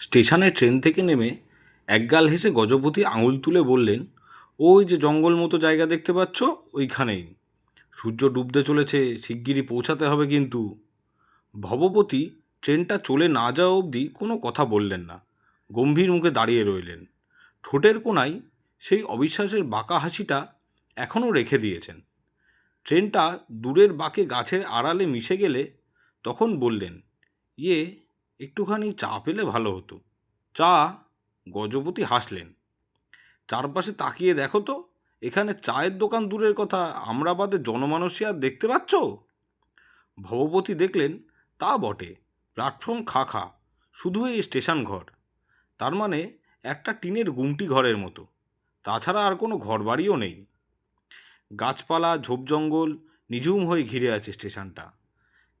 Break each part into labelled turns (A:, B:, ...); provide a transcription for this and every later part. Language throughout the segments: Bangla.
A: স্টেশনে ট্রেন থেকে নেমে একগাল হেসে গজপতি আঙুল তুলে বললেন, ওই যে জঙ্গল মতো জায়গা দেখতে পাচ্ছ, ওইখানেই। সূর্য ডুবতে চলেছে, শিগগিরই পৌঁছাতে হবে কিন্তু। ভবপতি ট্রেনটা চলে না যাওয়া অবধি কোনো কথা বললেন না, গম্ভীর মুখে দাঁড়িয়ে রইলেন। ঠোঁটের কোণায় সেই অবিশ্বাসের বাঁকা হাসিটা এখনও রেখে দিয়েছেন। ট্রেনটা দূরের বাঁকে গাছের আড়ালে মিশে গেলে তখন বললেন ইয়ে একটুখানি চা পেলে ভালো হতো। চা গজপতি হাসলেন। চারপাশে তাকিয়ে দেখো তো, এখানে চায়ের দোকান দূরের কথা আমরা বাদে জনমানসী আর দেখতে পাচ্ছ? ভবপতি দেখলেন, তা বটে, প্ল্যাটফর্ম খা খা শুধু এই স্টেশন ঘর। তার মানে একটা টিনের গুমটি ঘরের মতো। তাছাড়া আর কোনো ঘরবাড়িও নেই। গাছপালা, ঝোপ জঙ্গল, নিঝুম হয়ে ঘিরে আছে স্টেশনটা।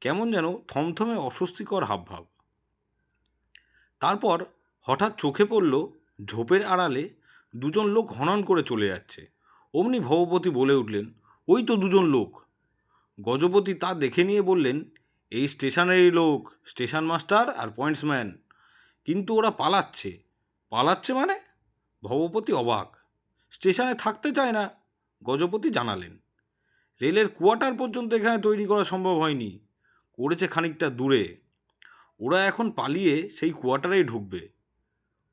A: কেমন যেন থমথমে অস্বস্তিকর হাবভাব। তারপর হঠাৎ চোখে পড়ল ঝোপের আড়ালে দুজন লোক হনন করে চলে যাচ্ছে। অমনি ভবপতি বলে উঠলেন, ওই তো দুজন লোক। গজপতি তা দেখে নিয়ে বললেন, এই স্টেশনেরই লোক, স্টেশন মাস্টার আর পয়েন্টসম্যান। কিন্তু ওরা পালাচ্ছে। পালাচ্ছে মানে? ভবপতি অবাক। স্টেশনে থাকতে চায় না, গজপতি জানালেন। রেলের কোয়ার্টার পর্যন্ত এখানে তৈরি করা সম্ভব হয়নি। করেছে খানিকটা দূরে। ওরা এখন পালিয়ে সেই কোয়ার্টারেই ঢুকবে।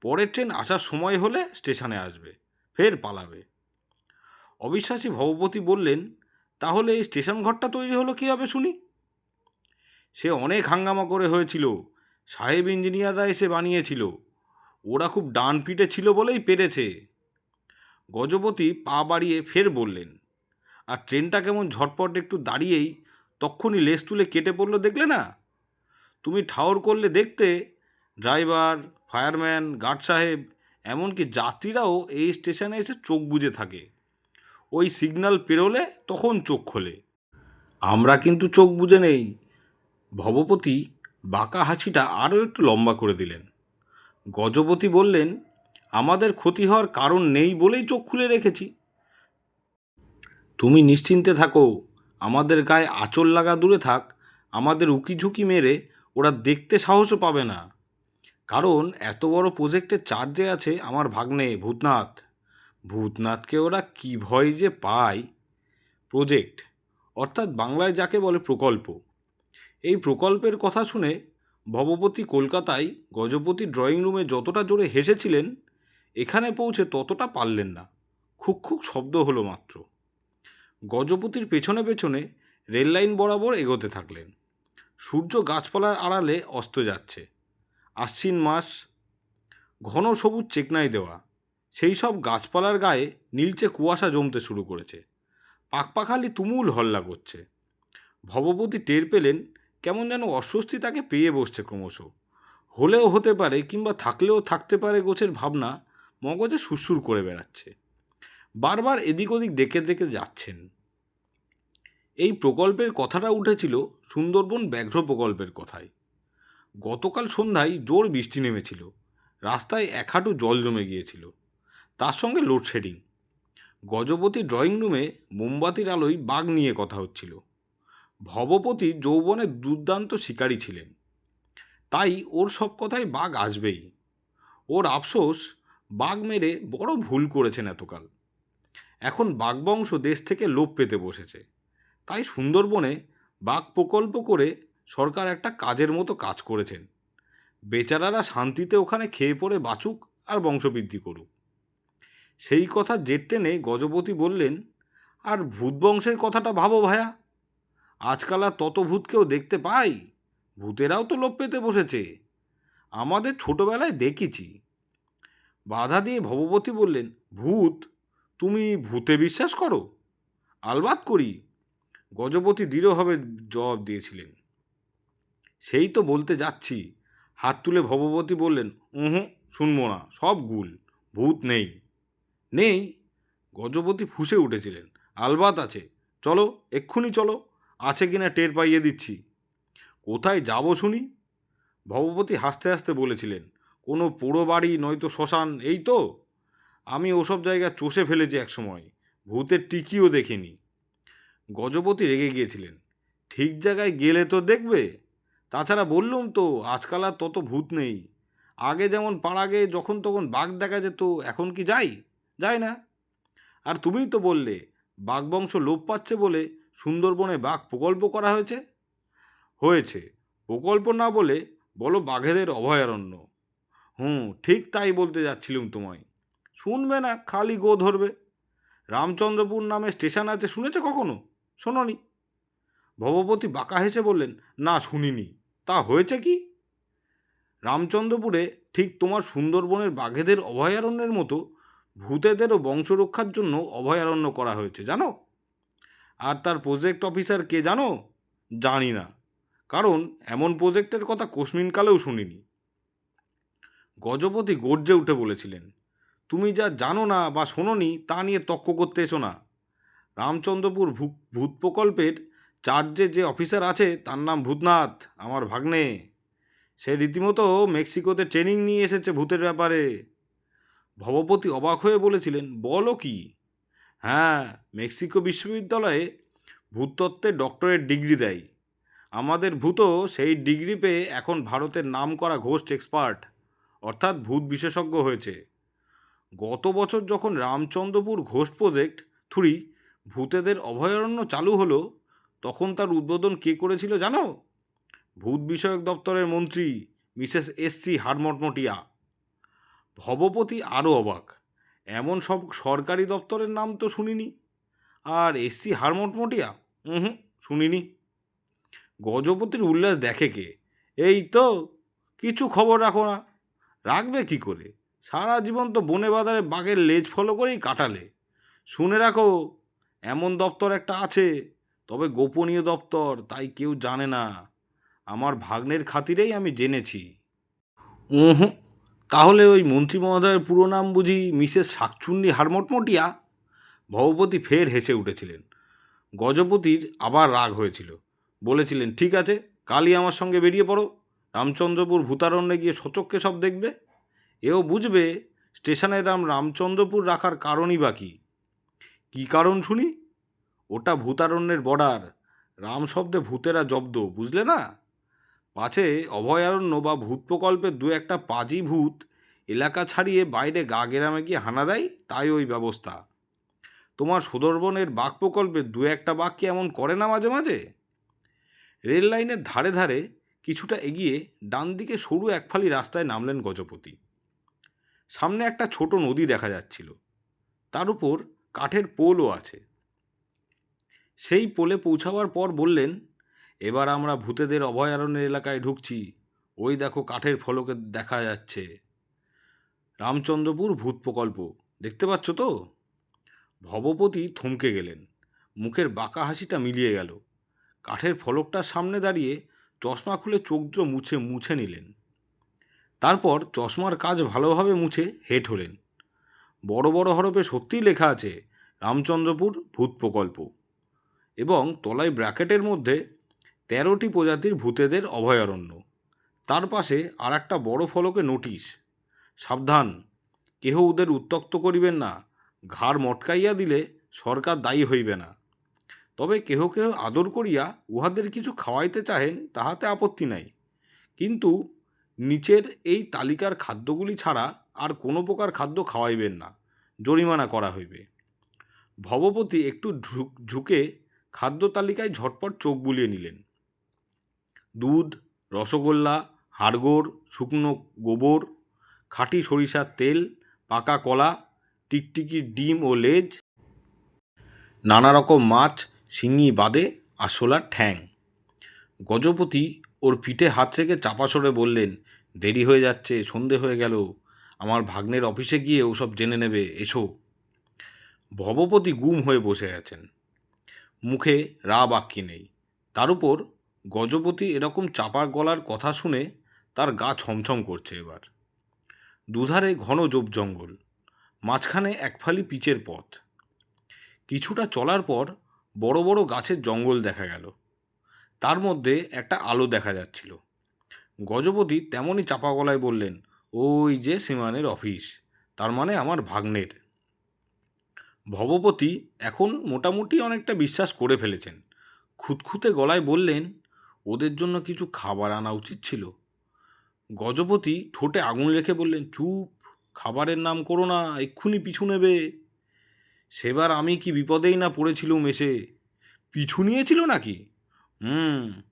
A: পরের ট্রেন আসার সময় হলে স্টেশনে আসবে, ফের পালাবে। অবিশ্বাসী ভবপতি বললেন, তাহলে এই স্টেশন ঘরটা তৈরি হলো কীভাবে শুনি? সে অনেক হাঙ্গামা করে হয়েছিল, সাহেব ইঞ্জিনিয়াররা এসে বানিয়েছিল। ওরা খুব ডান পিটে ছিল বলেই পেরেছে। গজপতি পা বাড়িয়ে ফের বললেন, আর ট্রেনটা কেমন ঝটপট একটু দাঁড়িয়েই তক্ষুনি লেজ তুলে কেটে পড়ল দেখলে না? তুমি ঠাউর করলে দেখতে ড্রাইভার, ফায়ারম্যান, গার্ড সাহেব, এমনকি যাত্রীরাও এই স্টেশনে এসে চোখ বুজে থাকে। ওই সিগন্যাল পেরোলে তখন চোখ খোলে। আমরা কিন্তু চোখ বুজে নেই। ভবপতি বাঁকা হাসিটা আরও একটু লম্বা করে দিলেন। গজপতি বললেন, আমাদের ক্ষতি হওয়ার কারণ নেই বলেই চোখ খুলে রেখেছি। তুমি নিশ্চিন্তে থাকো। আমাদের গায়ে আঁচল লাগা দূরে থাক। আমাদের উকি ঝুঁকি মেরে ওরা দেখতে সাহসও পাবে না। কারণ এত বড় প্রজেক্টের চার্জে আছে আমার ভাগ্নে ভূতনাথ। ভূতনাথকে ওরা কী ভয় যে পায়। প্রজেক্ট অর্থাৎ বাংলায় যাকে বলে প্রকল্প। এই প্রকল্পের কথা শুনে ভবপতি কলকাতায় গজপতি ড্রয়িং রুমে যতটা জোরে হেসেছিলেন, এখানে পৌঁছে ততটা পারলেন না। খুক খুক শব্দ হলো মাত্র। গজপতির পেছনে পেছনে রেললাইন বরাবর এগোতে থাকলেন। সূর্য গাছপালার আড়ালে অস্ত যাচ্ছে। আশ্বিন মাস, ঘন সবুজ চেকনাই দেওয়া। সেই সব গাছপালার গায়ে নীলচে কুয়াশা জমতে শুরু করেছে। পাকপাখালি তুমুল হল্লা করছে। ভবপতি টের পেলেন কেমন যেন অস্বস্তি তাকে পেয়ে বসছে ক্রমশ। হলেও হতে পারে কিংবা থাকলেও থাকতে পারে গোছের ভাবনা মগজে সুরসুর করে বেড়াচ্ছে। বারবার এদিক ওদিক দেখে দেখে যাচ্ছেন। এই প্রকল্পের কথাটা উঠেছিল সুন্দরবন ব্যাঘ্র প্রকল্পের কথায়। গতকাল সন্ধ্যায় জোর বৃষ্টি নেমেছিল। রাস্তায় এক হাঁটু জল জমে গিয়েছিল। তার সঙ্গে লোডশেডিং। গজপতি ড্রয়িং রুমে মোমবাতির আলোয় বাঘ নিয়ে কথা হচ্ছিল। ভবপতি যৌবনের দুর্দান্ত শিকারী ছিলেন। তাই ওর সব কথায় বাঘ আসবেই। ওর আফসোস, বাঘ মেরে বড় ভুল করেছেন এতকাল। এখন বাঘবংশ দেশ থেকে লোপ পেতে বসেছে। তাই সুন্দরবনে বাঘ প্রকল্প করে সরকার একটা কাজের মতো কাজ করেছেন। বেচারারা শান্তিতে ওখানে খেয়ে পড়ে বাঁচুক আর বংশবৃদ্ধি করুক। সেই কথা জেট টেনে গজপতি বললেন, আর ভূত বংশের কথাটা ভাবো ভায়া। আজকাল আর তত ভূত কেউ দেখতে পাই? ভূতেরাও তো লোপ পেতে বসেছে। আমাদের ছোটবেলায় দেখেছি। বাধা দিয়ে ভবপতি বললেন, ভূত, তুমি ভূতে বিশ্বাস করো? আলবাত করি। গজপতি দৃঢ়ভাবে জবাব দিয়েছিলেন। সেই তো বলতে যাচ্ছি। হাত তুলে ভবপতি বললেন, উহুঁ, শুনব না, সব গুল, ভূত নেই। নেই? গজপতি ফুসে উঠেছিলেন। আলবাত আছে, চলো, এক্ষুনি চলো, আছে কিনা টের পাইয়ে দিচ্ছি। কোথায় যাব শুনি? ভবপতি হাসতে হাসতে বলেছিলেন, কোনো পোড়ো বাড়ি, নয়তো শ্মশান, এই তো? আমি ওসব জায়গা চষে ফেলেছি একসময়, ভূতের টিকিও দেখিনি। গজপতি রেগে গিয়েছিলেন। ঠিক জায়গায় গেলে তো দেখবে। তাছাড়া বললুম তো, আজকাল আর তত ভূত নেই। আগে যেমন পাড়াগে যখন তখন বাঘ দেখা যেত, এখন কি যাই? যায় না। আর তুমিই তো বললে বাঘ বংশ লোপ পাচ্ছে বলে সুন্দরবনে বাঘ প্রকল্প করা হয়েছে? হয়েছে। প্রকল্প না বলে বলো বাঘেদের অভয়ারণ্য। হুম ঠিক তাই বলতে যাচ্ছিলুম তোমায়। শুনবে না, খালি গো ধরবে। রামচন্দ্রপুর নামে স্টেশন আছে, শুনেছো কখনো? শোনোনি। ভবপতি বাঁকা হেসে বললেন, না, শুনিনি। তা হয়েছে কি? রামচন্দ্রপুরে ঠিক তোমার সুন্দরবনের বাঘেদের অভয়ারণ্যের মতো ভূতেদেরও বংশরক্ষার জন্য অভয়ারণ্য করা হয়েছে, জানো? আর তার প্রজেক্ট অফিসার কে জানো? জানি না। কারণ এমন প্রজেক্টের কথা কোশ্মিনকালেও শুনিনি। গজপতি গর্জে উঠে বলেছিলেন, তুমি যা জানো না বা শোনোনি তা নিয়ে তক্ক করতে এসো না। রামচন্দ্রপুর ভূত প্রকল্পের চার্জে যে অফিসার আছে, তার নাম ভূতনাথ, আমার ভাগ্নে। সে রীতিমতো মেক্সিকোতে ট্রেনিং নিয়ে এসেছে ভূতের ব্যাপারে। ভবপতি অবাক হয়ে বলেছিলেন, বলো কি? হ্যাঁ মেক্সিকো বিশ্ববিদ্যালয়ে ভূতত্ত্বে ডক্টরেট ডিগ্রি দেয়। আমাদের ভূতও সেই ডিগ্রি পেয়ে এখন ভারতের নাম করা ঘোস্ট এক্সপার্ট অর্থাৎ ভূত বিশেষজ্ঞ হয়েছে। গত বছর যখন রামচন্দ্রপুর ঘোষ প্রজেক্ট থ্রি ভূতেদের অভয়ারণ্য চালু হলো, তখন তার উদ্বোধন কে করেছিল জানো? ভূত বিষয়ক দপ্তরের মন্ত্রী মিসেস এস সি হারমটমটিয়া। ভবপতি আরও অবাক, এমন সব সরকারি দপ্তরের নাম তো শুনিনি। আর এস সি হারমটমটিয়া? হুম, শুনিনি। গজপতির উল্লাস দেখে কে? এই তো, কিছু খবর রাখো না। রাখবে কি করে? সারা জীবন তো বনে বাজারে বাঘের লেজ ফলো করেই কাটালে। শুনে রাখো এমন দপ্তর একটা আছে, তবে গোপনীয় দপ্তর, তাই কেউ জানে না। আমার ভাগ্নের খাতিরেই আমি জেনেছি। উহ, তাহলে ওই মন্ত্রী মহোদয়ের পুরো নাম বুঝি মিসেস শাকচুন্নি হারমটমটিয়া ভবপতি ফের হেসে উঠেছিলেন। গজপতির আবার রাগ হয়েছিল। বলেছিলেন, ঠিক আছে, কালই আমার সঙ্গে বেরিয়ে পড়ো। রামচন্দ্রপুর ভূতারণ্যে গিয়ে সচক্ষে সব দেখবে। এও বুঝবে স্টেশনের নাম রামচন্দ্রপুর রাখার কারণই বা কী? কী কারণ শুনি? ওটা ভূতারণ্যের বর্ডার। রাম শব্দে ভূতেরা জব্দ, বুঝলে না? পাছে অভয়ারণ্য বা ভূত প্রকল্পের দু একটা পাজি ভূত এলাকা ছাড়িয়ে বাইরে গা গেরামে গিয়ে হানা দেয়? তাই ওই ব্যবস্থা। তোমার সুদর্বনের বাঘ প্রকল্পে দু একটা বাঘ কি এমন করে না মাঝে মাঝে? রেল লাইনের ধারে ধারে কিছুটা এগিয়ে ডান দিকে সরু একফালি রাস্তায় নামলেন গজপতি। সামনে একটা ছোট নদী দেখা যাচ্ছিল। তার উপর কাঠের পোলও আছে। সেই পোলে পৌঁছাবার পর বললেন, এবার আমরা ভূতেদের অভয়ারণ্যের এলাকায় ঢুকছি। ওই দেখো কাঠের ফলকে দেখা যাচ্ছে। রামচন্দ্রপুর ভূত প্রকল্প। দেখতে পাচ্ছ তো? ভবপতি থমকে গেলেন। মুখের বাঁকা হাসিটা মিলিয়ে গেল। কাঠের ফলকটার সামনে দাঁড়িয়ে চশমা খুলে চোখ দুটো মুছে মুছে নিলেন। তারপর চশমার কাজ ভালোভাবে মুছে হেঁট হলেন। বড় বড় হরফে সত্যিই লেখা আছে, রামচন্দ্রপুর ভূত প্রকল্প। এবং তলায় ব্র্যাকেটের মধ্যে তেরোটি প্রজাতির ভূতেদের অভয়ারণ্য। তার পাশে আর একটা বড় ফলকে নোটিশ, সাবধান, কেহ ওদের উত্তক্ত করিবেন না, ঘাড় মটকাইয়া দিলে সরকার দায়ী হইবে না। তবে কেহ কেহ আদর করিয়া উহাদের কিছু খাওয়াইতে চাহেন, তাহাতে আপত্তি নাই। কিন্তু নিচের এই তালিকার খাদ্যগুলি ছাড়া আর কোনো প্রকার খাদ্য খাওয়াইবেন না, জরিমানা করা হইবে। ভবপতি একটু ঝুঁক খাদ্য তালিকায় ঝটপট চোখ বুলিয়ে নিলেন। দুধ, রসগোল্লা, হাড়গোড়, শুকনো গোবর, খাঁটি সরিষার তেল, পাকা কলা টিকটিকির ডিম ও লেজ নানা রকম মাছ, শিঙি বাদে আরশোলার ঠ্যাং। গজপতি ওর পিঠে হাত রেখে চাপা সরে বললেন দেরি হয়ে যাচ্ছে, সন্ধে হয়ে গেল। আমার ভাগ্নের অফিসে গিয়ে ওসব জেনে নেবে, এসো। ভবপতি গুম হয়ে বসে আছেন। মুখে রা বাক্যি নেই। তার উপর গজপতি এরকম চাপা গলার কথা শুনে তার গা ছমছম করছে এবার। দুধারে ঘন জোপ জঙ্গল, মাঝখানে একফালি পিচের পথ। কিছুটা চলার পর বড় বড় গাছের জঙ্গল দেখা গেল। তার মধ্যে একটা আলো দেখা যাচ্ছিল। গজপতি তেমনই চাপা গলায় বললেন, ওই যে সীমানের অফিস, তার মানে আমার ভাগ্নের। ভবপতি এখন মোটামুটি অনেকটা বিশ্বাস করে ফেলেছেন। খুঁতখুঁতে গলায় বললেন, ওদের জন্য কিছু খাবার আনা উচিত ছিল। গজপতি ঠোঁটে আগুন রেখে বললেন, চুপ, খাবারের নাম করো না, এক্ষুনি পিছু নেবে। সেবার আমি কি বিপদেই না পড়েছিলুম এসে? পিছু নিয়েছিল নাকি? হুম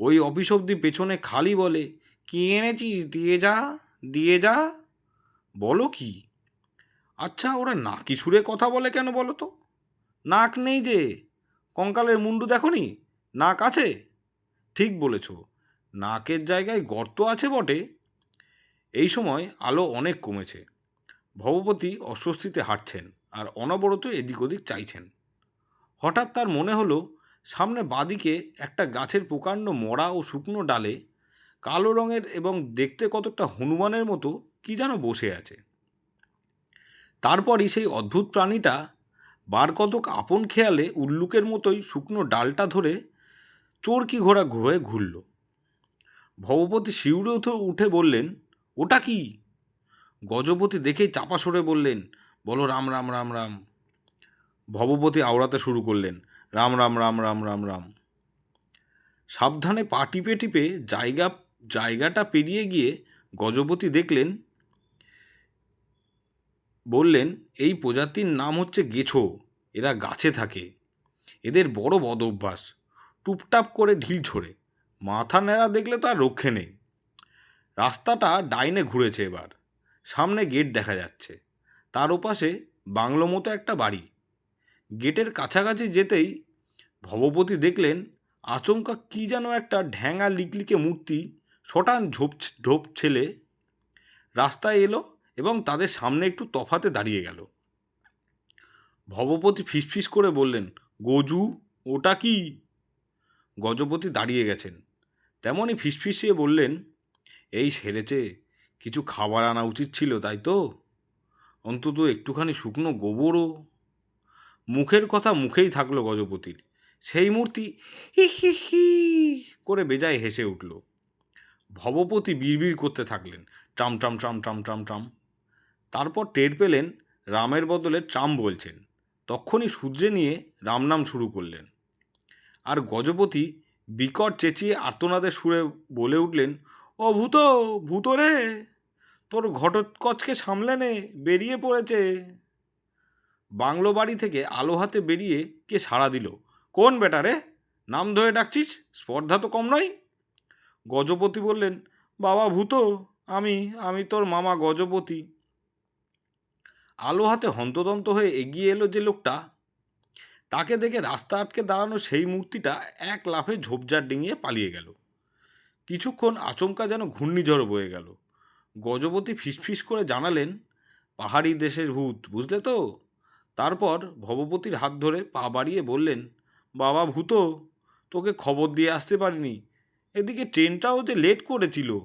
A: ওই অফিস অব্দি পেছনে খালি বলে, কি এনেছিস? দিয়ে যা দিয়ে যা। বলো কি? আচ্ছা ওরা নাকি সুরে কথা বলে কেন বলো তো? নাক নেই যে। কঙ্কালের মুন্ডু দেখনি? নাক আছে? ঠিক বলেছ। নাকের জায়গায় গর্ত আছে বটে। এই সময় আলো অনেক কমেছে। ভবপতি অস্বস্তিতে হাঁটছেন আর অনবরত এদিক ওদিক চাইছেন। হঠাৎ তার মনে হলো সামনে বাদিকে একটা গাছের প্রকাণ্ড মরা ও শুকনো ডালে কালো রঙের এবং দেখতে কতটা হনুমানের মতো কি যেন বসে আছে। তারপরই সেই অদ্ভুত প্রাণীটা বার কতক আপন খেয়ালে উল্লুকের মতোই শুকনো ডালটা ধরে চোরকি ঘোড়া হয়ে ঘুরল। ভবপতি শিউরে উঠে বললেন, ওটা কি? গজপতি দেখেই চাপা সরে বললেন, বলো রাম রাম রাম রাম। ভবপতি আওড়াতে শুরু করলেন রাম রাম রাম রাম রাম রাম। সাবধানে পা টিপে টিপে জায়গা, জায়গাটা পেরিয়ে গিয়ে গজপতি দেখলেন, বললেন, এই প্রজাতির নাম হচ্ছে গেছো। এরা গাছে থাকে। এদের বড় বদ অভ্যাস টুপটাপ করে ঢিল ছোড়ে। মাথা নেড়া দেখলে তো আর রক্ষে নেই। রাস্তাটা ডাইনে ঘুরেছে এবার। সামনে গেট দেখা যাচ্ছে। তার ওপাশে বাংলো মতো একটা বাড়ি। গেটের কাছাকাছি যেতেই ভবপতি দেখলেন আচমকা কি যেন একটা ঢ্যাঙা লিকলিকে মূর্তি, শটান ঝোপ ঢোপ ছেলে রাস্তায় এলো এবং তাদের সামনে একটু তফাতে দাঁড়িয়ে গেল। ভবপতি ফিসফিস করে বললেন, গজু, ওটা কি? গজপতি দাঁড়িয়ে গেছেন। তেমনই ফিসফিসিয়ে বললেন, এই সেরেছে, কিছু খাবার আনা উচিত ছিল, তাই তো? অন্তত একটুখানি শুকনো গোবরও মুখের কথা মুখেই থাকল গজপতির। সেই মূর্তি হি হি হি করে বেজায় হেসে উঠল। ভবপতি বিড়বিড় করতে থাকলেন, tram tram tram tram tram tram. তারপর টের পেলেন রামের বদলে ট্রাম বলছেন। তক্ষণই সূর্যে নিয়ে রামনাম শুরু করলেন। আর গজপতি বিকট চেঁচিয়ে আর্তনাদের সুরে বলে উঠলেন, ও ভূত ভূত রে! তোর ঘটোৎকচকে সামলে নে, বেরিয়ে পড়েছে। বাংলো বাড়ি থেকে আলো হাতে বেরিয়ে কে সাড়া দিল? কোন বেটারে নাম ধরে ডাকছিস? স্পর্ধা তো কম নয়। গজপতি বললেন, বাবা ভূত, আমি আমি তোর মামা গজপতি। আলো হাতে হন্তদন্ত হয়ে এগিয়ে এলো যে লোকটা। তাকে দেখে রাস্তা আটকে দাঁড়ানো সেই মূর্তিটা এক লাফে ঝোপঝাড় ডিঙিয়ে পালিয়ে গেল। কিছুক্ষণ আচমকা যেন ঘূর্ণিঝড় বয়ে গেল। গজপতি ফিসফিস করে জানালেন, পাহাড়ি দেশের ভূত, বুঝলে তো? তারপর ভবপতির হাত ধরে পা বাড়িয়ে বললেন, বাবা ভূত, তোকে খবর দিয়ে আসতে পারিনি। এদিকে ট্রেনটাও যে লেট করেছিল।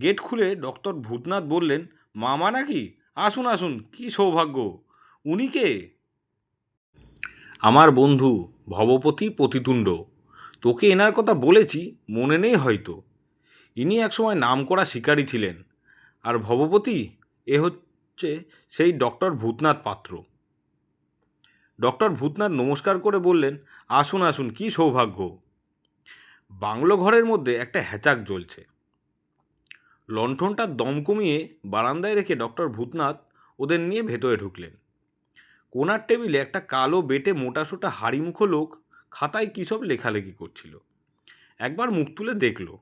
A: গেট খুলে ডক্টর ভূতনাথ বললেন, মামা নাকি? আসুন আসুন, কি সৌভাগ্য। উনি কে? আমার বন্ধু ভবপতি পতিতুণ্ড। তোকে এনার কথা বলেছি, মনে নেই হয়তো। ইনি একসময় নাম করা শিকারী ছিলেন। আর ভবপতি, এ হচ্ছে সেই ডক্টর ভূতনাথ পাত্র। ডক্টর ভূতনাথ নমস্কার করে বললেন, আসুন আসুন, কি সৌভাগ্য। বাংলো ঘরের মধ্যে একটা হ্যাচাক জ্বলছে। লণ্ঠনটার দম কমিয়ে বারান্দায় রেখে ডক্টর ভূতনাথ ওদের নিয়ে ভেতরে ঢুকলেন। কোনার টেবিলে একটা কালো বেটে মোটাসোটা হাড়িমুখো লোক খাতায় কী সব লেখালেখি করছিল। একবার মুখ তুলে দেখল।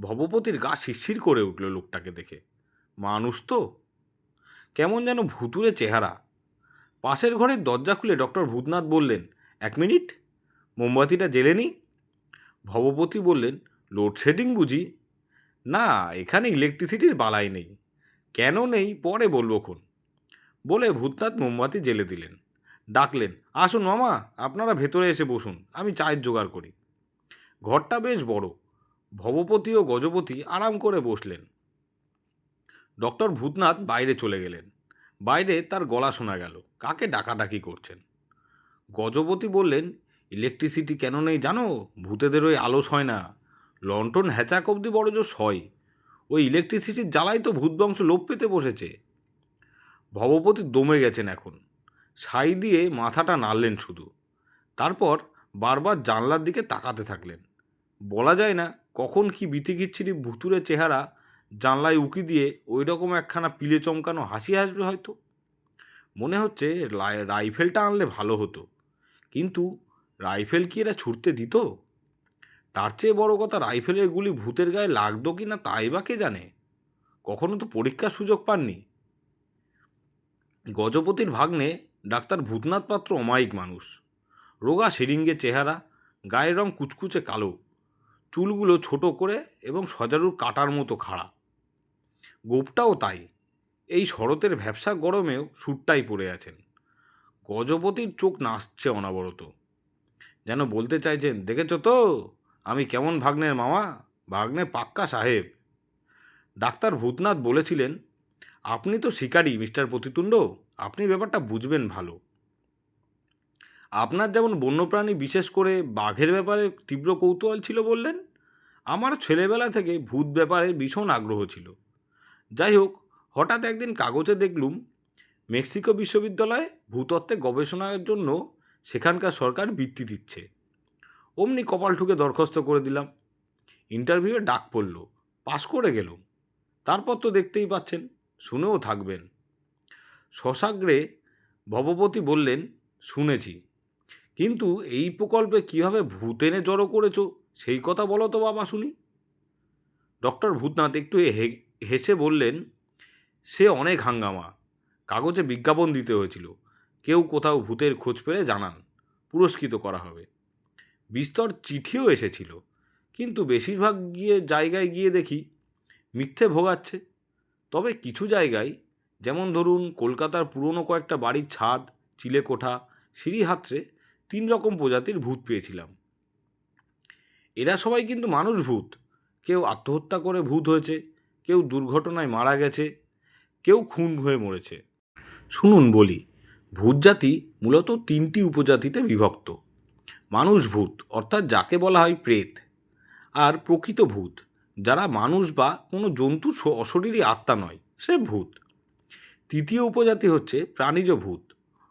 A: ভবপতির গা শিরশির করে উঠল লোকটাকে দেখে। মানুষ তো কেমন যেন ভুতুরে চেহারা। পাশের ঘরের দরজা খুলে ডক্টর ভূতনাথ বললেন, এক মিনিট, মোমবাতিটা জেলে নি? ভবপতি বললেন, লোডশেডিং বুঝি? না, এখানে ইলেকট্রিসিটির বালাই নেই। কেন নেই, পরে বলব খুন বলে ভূতনাথ মোমবাতি জেলে দিলেন। ডাকলেন, আসুন মামা, আপনারা ভেতরে এসে বসুন, আমি চায়ের জোগাড় করি। ঘরটা বেশ বড়। ভবপতি ও গজপতি আরাম করে বসলেন। ডক্টর ভূতনাথ বাইরে চলে গেলেন। বাইরে তার গলা শোনা গেল, কাকে ডাকাডাকি করছেন? গজপতি বললেন, ইলেকট্রিসিটি কেন নেই জানো? ভূতেদের ওই আলোস হয় না। লন্ঠন হ্যাচাক অবধি বড় জোর সয় ওই ইলেকট্রিসিটির জ্বালাই তো ভূত বংশ লোপ পেতে বসেছে। ভবপতি দমে গেছেন এখন। ছাই দিয়ে মাথাটা নাড়লেন শুধু। তারপর বারবার জানলার দিকে তাকাতে থাকলেন। বলা যায় না কখন কি বিতিকিচ্ছিরি ভুতুরে চেহারা জানলায় উকি দিয়ে ওই রকম একখানা পিলে চমকানো হাসি আসবে হয়তো। মনে হচ্ছে রাইফেলটা আনলে ভালো হতো। কিন্তু রাইফেল কি এরা ছুটতে দিত? তার চেয়ে বড় কথা রাইফেলের গুলি ভূতের গায়ে লাগতো কি না তাই বা কে জানে? কখনো তো পরীক্ষার সুযোগ পাননি। গজপতির ভাগ্নে ডাক্তার ভূতনাথ পাত্র অমায়িক মানুষ। রোগা সেরিঙ্গে চেহারা, গায়ের রং কুচকুচে কালো। চুলগুলো ছোট করে এবং সজারুর কাটার মতো খাড়া। গোপটাও তাই। এই শরতের ভ্যাবসা গরমেও সুটটাই পরে আছেন। গজপতির চোখ নাচছে অনবরত। যেন বলতে চাইছেন, দেখেছ তো, আমি কেমন ভাগ্নের মামা, ভাগ্নে পাক্কা সাহেব। ডাক্তার ভূতনাথ বলেছিলেন, আপনি তো শিকারী, মিস্টার প্রতিতুণ্ড, আপনি ব্যাপারটা বুঝবেন ভালো। আপনার যেমন বন্যপ্রাণী বিশেষ করে বাঘের ব্যাপারে তীব্র কৌতূহল ছিল বললেন, আমার ছেলেবেলা থেকে ভূত ব্যাপারে ভীষণ আগ্রহ ছিল। যাই হোক, হঠাৎ একদিন কাগজে দেখলুম মেক্সিকো বিশ্ববিদ্যালয়ে ভূতত্ত্বে গবেষণার জন্য সেখানকার সরকার বৃত্তি দিচ্ছে। অমনি কপাল ঠুকে দরখাস্ত করে দিলাম। ইন্টারভিউয়ে ডাক পড়ল, পাশ করে গেলুম। তারপর তো দেখতেই পাচ্ছেন, শুনেও থাকবেন। শশাগ্রে ভবপতি বললেন, শুনেছি। কিন্তু এই প্রকল্পে কীভাবে ভূত এনে জড়ো করেছ, সেই কথা বলো তো বাবা শুনি। ডক্টর ভূতনাথ একটু হেসে বললেন, সে অনেক হাঙ্গামা। কাগজে বিজ্ঞাপন দিতে হয়েছিল। কেউ কোথাও ভূতের খোঁজ পেলে জানান। পুরস্কৃত করা হবে। বিস্তর চিঠিও এসেছিল। কিন্তু বেশিরভাগ গিয়ে জায়গায় গিয়ে দেখি মিথ্যে ভোগাচ্ছে। তবে কিছু জায়গায়, যেমন ধরুন কলকাতার পুরনো কয়েকটা বাড়ির ছাদ চিলেকোঠা সিঁড়ি হাতড়ে তিন রকম প্রজাতির ভূত পেয়েছিলাম। এরা সবাই কিন্তু মানুষ ভূত কেউ আত্মহত্যা করে ভূত হয়েছে। কেউ দুর্ঘটনায় মারা গেছে, কেউ খুন হয়ে মরেছে। শুনুন বলি ভূত জাতি মূলত তিনটি উপজাতিতে বিভক্ত। মানুষ ভূত, অর্থাৎ যাকে বলা হয় প্রেত। আর প্রকৃত ভূত, যারা মানুষ বা কোনো জন্তু অশরীরী আত্মা নয়, সে ভূত। তৃতীয় উপজাতি হচ্ছে প্রাণীজ ভূত,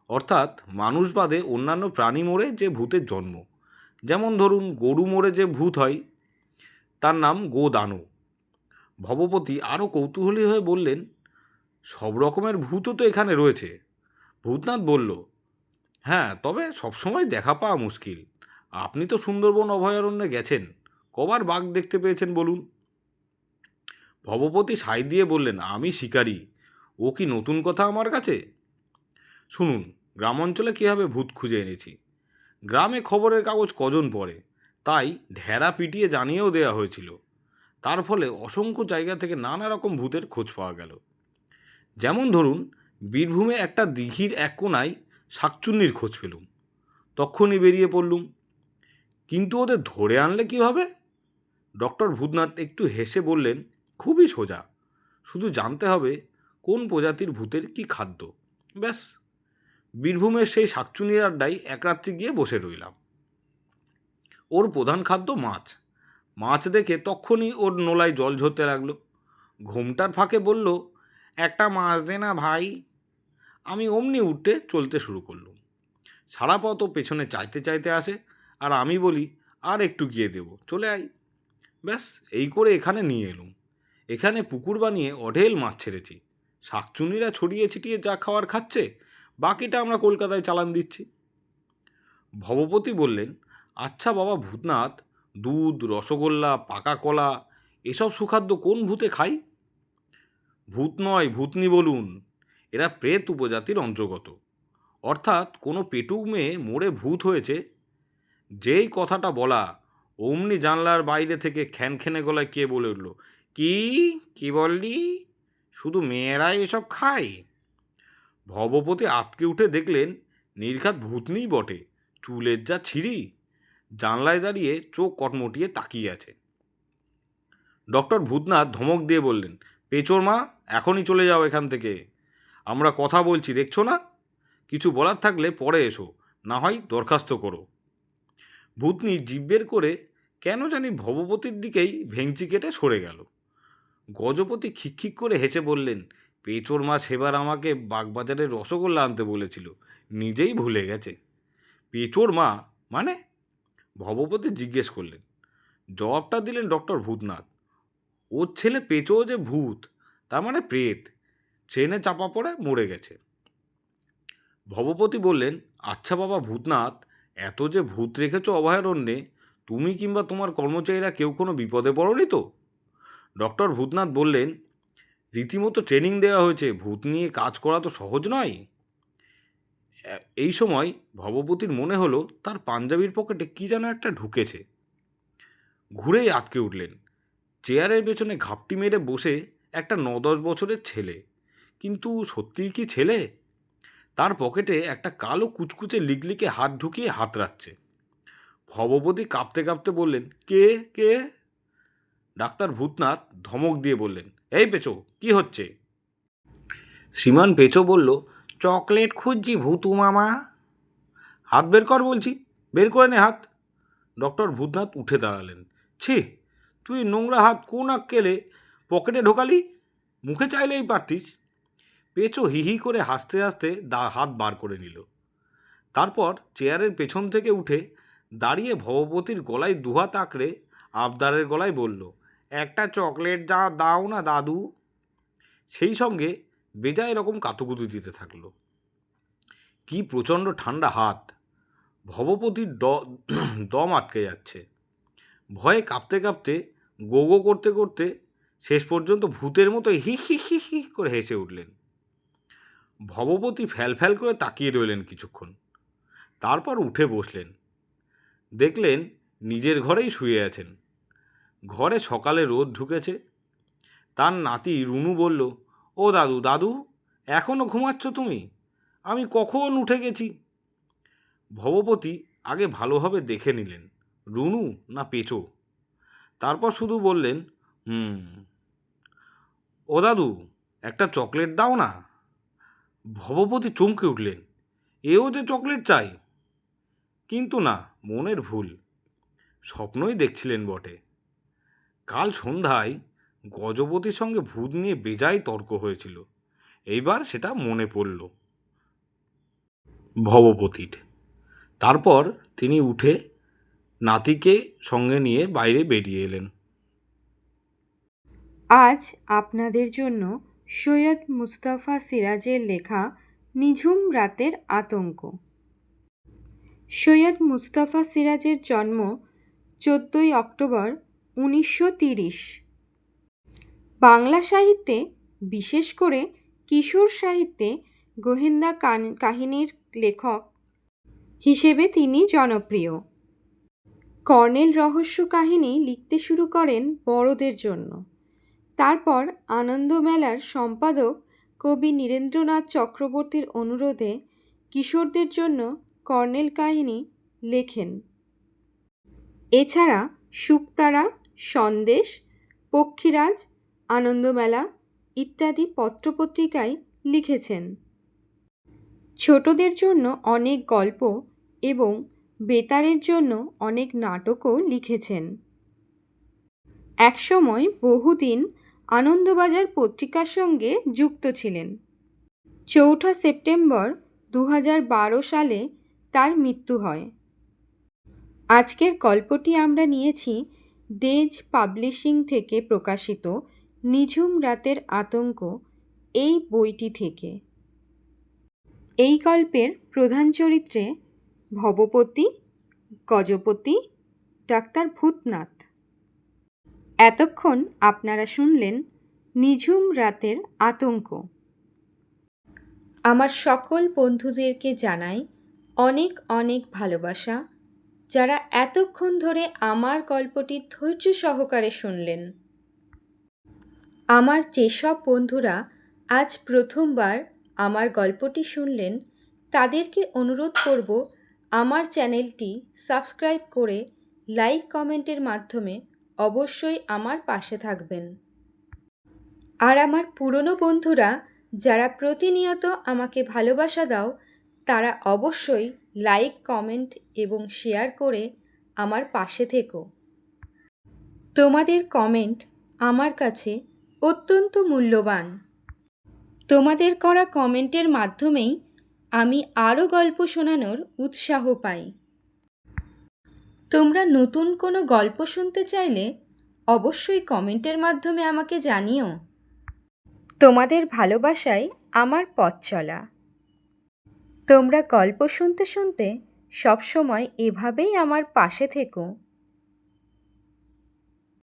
A: অর্থাৎ মানুষ বাদে অন্যান্য প্রাণী মরে যে ভূতের জন্ম। যেমন ধরুন, গরু মরে যে ভূত হয়, তার নাম গোদানু। ভবপতি আরও কৌতূহলী হয়ে বললেন, সব রকমের ভূতও তো এখানে রয়েছে। ভূতনাথ বলল হ্যাঁ তবে সবসময় দেখা পাওয়া মুশকিল। আপনি তো সুন্দরবন অভয়ারণ্যে গেছেন, কবার বাঘ দেখতে পেয়েছেন বলুন? ভবপতি সাই দিয়ে বললেন, আমি শিকারী, ও কি নতুন কথা আমার কাছে? শুনুন গ্রাম অঞ্চলে কীভাবে ভূত খুঁজে এনেছি? গ্রামে খবরের কাগজ কজন পড়ে? তাই ঢেরা পিটিয়ে জানিয়েও দেওয়া হয়েছিল। তার ফলে অসংখ্য জায়গা থেকে নানা রকম ভূতের খোঁজ পাওয়া গেল। যেমন ধরুন, বীরভূমে একটা দিঘির এক কোনায় শাকচুন্নির খোঁজ পেলুম। তখনই বেরিয়ে পড়লুম। কিন্তু ওদের ধরে আনলে কীভাবে? ডক্টর ভূতনাথ একটু হেসে বললেন, খুবই সোজা। শুধু জানতে হবে কোন প্রজাতির ভূতের কি খাদ্য। ব্যাস। বীরভূমের সেই শাকচুনির আড্ডায় এক রাত্রি গিয়ে বসে রইলাম। ওর প্রধান খাদ্য মাছ। মাছ দেখে তখনই ওর নোলায় জল ঝরতে লাগল। ঘুমটার ফাঁকে বলল, একটা মাছ দে না ভাই। আমি অমনি উঠে চলতে শুরু করলুম। সারা পথ ও পেছনে চাইতে চাইতে আসে, আর আমি বলি, আর একটু গিয়ে দেবো, চলে আই ব্যাস, এই করে এখানে নিয়ে এলুম। এখানে পুকুর বানিয়ে অঢেল মাছ ছেড়েছি। শাকচুনিরা ছড়িয়ে ছিটিয়ে যা খাওয়ার খাচ্ছে, বাকিটা আমরা কলকাতায় চালান দিচ্ছি। ভবপতি বললেন আচ্ছা বাবা ভূতনাথ দুধ, রসগোল্লা, পাকা কলা, এসব সুখাদ্য কোন ভূতে খাই ভূত নয়, ভূতনি বলুন। এরা প্রেত উপজাতির অন্তর্গত। অর্থাৎ কোনো পেটুক মেয়ে মোড়ে ভূত হয়েছে। যেই কথাটা বলা, অমনি জানলার বাইরে থেকে খ্যানখ্যানে গলায় কে বলে উঠল, কি? কি বললি? শুধু মেয়েরাই এসব খায়? ভবপতি আতকে উঠে দেখলেন নির্ঘাত ভূতনিই বটে, চুলের যা ছিঁড়ি। জানলায় দাঁড়িয়ে চোখ কটমটিয়ে তাকিয়ে আছে। ডক্টর ভূতনাথ ধমক দিয়ে বললেন, পেচোর মা, এখনই চলে যাও এখান থেকে। আমরা কথা বলছি, দেখছ না? কিছু বলার থাকলে পরে এসো, না হয় দরখাস্ত করো। ভূতনি জিভ বের করে কেন জানি ভবপতির দিকেই ভেংচি কেটে সরে গেল। গজপতি খিকখিক করে হেসে বললেন, পেচোর মা সেবার আমাকে বাগবাজারের রসগোল্লা আনতে বলেছিল, নিজেই ভুলে গেছে। পেচোর মা মানে ভবপতি জিজ্ঞেস করলেন, জবাবটা দিলেন ডক্টর ভূতনাথ। ওর ছেলে পেঁচো যে ভূত, তার মানে প্রেত। ট্রেনে চাপা পড়ে মরে গেছে। ভবপতি বললেন আচ্ছা বাবা ভূতনাথ, এত যে ভূত রেখেছ অভয়ারণ্যে, তুমি কিংবা তোমার কর্মচারীরা কেউ কোনো বিপদে পড়নি তো? ডক্টর ভূতনাথ বললেন, রীতিমতো ট্রেনিং দেওয়া হয়েছে, ভূত নিয়ে কাজ করা তো সহজ নয়। এই সময় ভবপতির মনে হলো তার পাঞ্জাবির পকেটে কী যেন একটা ঢুকেছে। ঘুরেই আটকে উঠলেন। চেয়ারের পেছনে ঘাপটি মেরে বসে একটা ন দশ বছরের ছেলে। কিন্তু সত্যিই কি ছেলে? তার পকেটে একটা কালো কুচকুচে লিকলিকে হাত ঢুকিয়ে হাত রাখছে। ভবপতি কাঁপতে কাঁপতে বললেন, কে? কে? ডাক্তার ভূতনাথ ধমক দিয়ে বললেন, এই পেচো, কি হচ্ছে? শ্রীমান পেচো বলল চকলেট খুঁজছি, ভূতু মামা। হাত বের কর বলছি, বের করে নে হাত। ডক্টর ভূতনাথ উঠে দাঁড়ালেন। ছি, তুই নোংরা হাত কোন আক্কেলে পকেটে ঢোকালি? মুখে চাইলেই পারতিস। পেঁচো হি হি করে হাসতে হাসতে দা হাত বার করে নিল। তারপর চেয়ারের পেছন থেকে উঠে দাঁড়িয়ে ভবপতির গলায় দুহাত আঁকড়ে আবদারের গলায় বলল, একটা চকলেট যা দাও না দাদু। সেই সঙ্গে বেজায় এরকম কাতুকুতু দিতে থাকল। কি প্রচণ্ড ঠান্ডা হাত। ভবপতির দম আটকে যাচ্ছে। ভয়ে কাঁপতে কাঁপতে গো গো করতে করতে শেষ পর্যন্ত ভূতের মতো হি হি হি হি করে হেসে উঠলেন। ভবপতি ফ্যাল ফ্যাল করে তাকিয়ে রইলেন কিছুক্ষণ। তারপর উঠে বসলেন। দেখলেন নিজের ঘরেই শুয়ে আছেন। ঘরে সকালে রোদ ঢুকেছে। তার নাতি রুনু বলল ও দাদু দাদু এখনও ঘুমাচ্ছ তুমি? আমি কখন উঠে গেছি? ভবপতি আগে ভালোভাবে দেখে নিলেন, রুনু না পেঁচো? তারপর শুধু বললেন, হুম। ও দাদু, একটা চকলেট দাও না? ভবপতি চমকে উঠলেন, এও যে চকলেট চাই? কিন্তু না, মনের ভুল, স্বপ্নই দেখছিলেন বটে। কাল সন্ধ্যায় গজপতির সঙ্গে ভূত নিয়ে বেজায় তর্ক হয়েছিল। এইবার সেটা মনে পড়ল। ভবপতির। তারপর তিনি উঠে নাতিকে সঙ্গে নিয়ে বাইরে বেরিয়ে এলেন।
B: আজ আপনাদের জন্য সৈয়দ মুস্তাফা সিরাজের লেখা নিঝুম রাতের আতঙ্ক। সৈয়দ মুস্তাফা সিরাজের জন্ম চোদ্দোই অক্টোবর উনিশশো তিরিশ। বাংলা সাহিত্যে, বিশেষ করে কিশোর সাহিত্যে গোয়েন্দা কাহিনীর লেখক হিসেবে তিনি জনপ্রিয়। কর্নেল রহস্য কাহিনী লিখতে শুরু করেন বড়দের জন্য। তারপর আনন্দমেলার সম্পাদক কবি নীরেন্দ্রনাথ চক্রবর্তীর অনুরোধে কিশোরদের জন্য কর্নেল কাহিনী লেখেন। এছাড়া শুকতারা সন্দেশ, পক্ষীরাজ আনন্দমেলা ইত্যাদি পত্রপত্রিকায় লিখেছেন। ছোটদের জন্য অনেক গল্প এবং বেতারের জন্য অনেক নাটকও লিখেছেন। একসময় বহুদিন আনন্দবাজার পত্রিকার সঙ্গে যুক্ত ছিলেন। চৌঠা সেপ্টেম্বর দু সালে তার মৃত্যু হয়। আজকের গল্পটি আমরা নিয়েছি দেজ পাবলিশিং থেকে প্রকাশিত নিঝুম রাতের আতঙ্ক এই বইটি থেকে। এই গল্পের প্রধান চরিত্রে ভবপতি, গজপতি, ডাক্তার ভূতনাথ। এতক্ষণ আপনারা শুনলেন নিঝুম রাতের আতঙ্ক। আমার সকল বন্ধুদেরকে জানাই অনেক অনেক ভালোবাসা, যারা এতক্ষণ ধরে আমার গল্পটি ধৈর্য সহকারে শুনলেন। আমার যেসব বন্ধুরা আজ প্রথমবার আমার গল্পটি শুনলেন, তাদেরকে অনুরোধ করব আমার চ্যানেলটি সাবস্ক্রাইব করে লাইক কমেন্টের মাধ্যমে অবশ্যই আমার পাশে থাকবেন। আর আমার পুরনো বন্ধুরা, যারা প্রতিনিয়ত আমাকে ভালোবাসা দাও, তারা অবশ্যই লাইক, কমেন্ট এবং শেয়ার করে আমার পাশে থেকো। তোমাদের কমেন্ট আমার কাছে অত্যন্ত মূল্যবান। তোমাদের করা কমেন্টের মাধ্যমেই আমি আরও গল্প শোনানোর উৎসাহ পাই।
C: তোমরা নতুন কোনো গল্প শুনতে চাইলে অবশ্যই কমেন্টের মাধ্যমে আমাকে জানিও। তোমাদের ভালোবাসায় আমার পথ চলা। তোমরা গল্প শুনতে শুনতে সবসময় এভাবেই আমার পাশে থেকো।